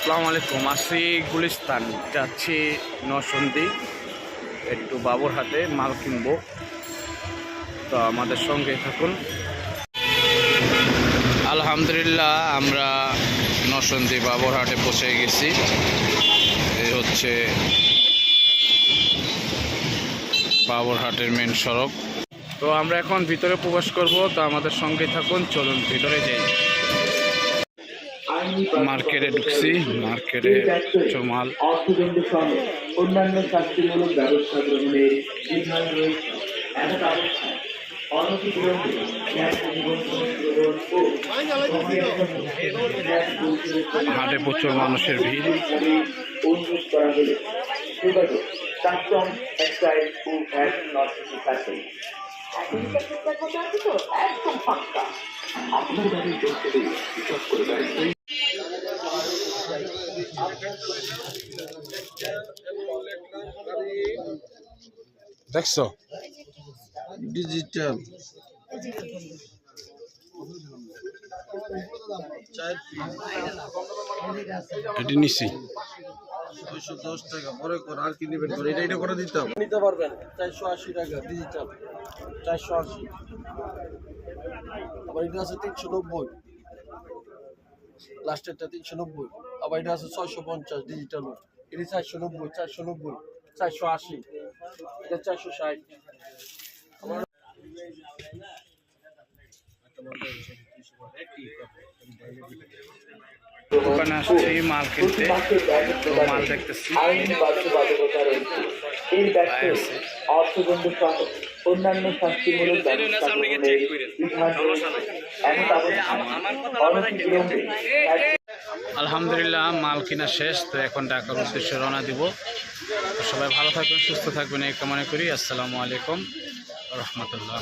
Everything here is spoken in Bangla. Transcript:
আসসালামু আলাইকুম। আসি গুলিস্তান, যাচ্ছি নসন্দি একটু বাবুর হাতে মাল কিনবো। তো আমাদের সঙ্গে থাকুন। আলহামদুলিল্লাহ, আমরা নসন্দি বাবুর হাটে পৌঁছে গেছি। এই হচ্ছে বাবুর হাটের মেন সড়ক। তো আমরা এখন ভিতরে প্রবেশ করব। তো আমাদের সঙ্গে থাকুন। চলুন ভিতরে যাই। মার্কেটে ঢুকছি মার্কেটে কিছু মাল অর্থদণ্ড সহ অন্যান্য শাস্তিমূলক ব্যবস্থা গ্রহণের বিধান রয়েছে। এমন অবস্থায় হাটে প্রচুর মানুষের ভিড়। অনুরোধ করা হলে। যোগাযোগ কাস্টম এক্সাইজ ও ভ্যাট নর্সিং কাছে। একদম পাক্কা আপনার বাড়ির লোকদের হিসাব করে দেয়। দেখছ? ডিজিটাল এটি নিছি দুইশো দশ টাকা। পরে কর আর কি নেবেন করে? এটা এটা করে দিতাম নিতে পারবেন। চারশো আশি টাকা ডিজিটাল চারশো আশি। আবার এটা আছে তিনশো নব্বই। লাস্টেরটা তিনশো নব্বই, আবার এটা আছে ছয়শো পঞ্চাশ ডিজিটাল এটা চারশো নব্বই চারশো নব্বই, চারশো আশি, এটা চারশো ষাট। দোকানে আসছে, মাল কিনতে। তো মাল দেখতেছি। আলহামদুলিল্লাহ, মাল কিনা শেষ। তো এখন ঢাকার উদ্দেশ্যে রওনা দিব। সবাই ভালো থাকবেন, সুস্থ থাকবেন, এই কামনা করি। আসসালামু আলাইকুম রহমতুল্লাহ।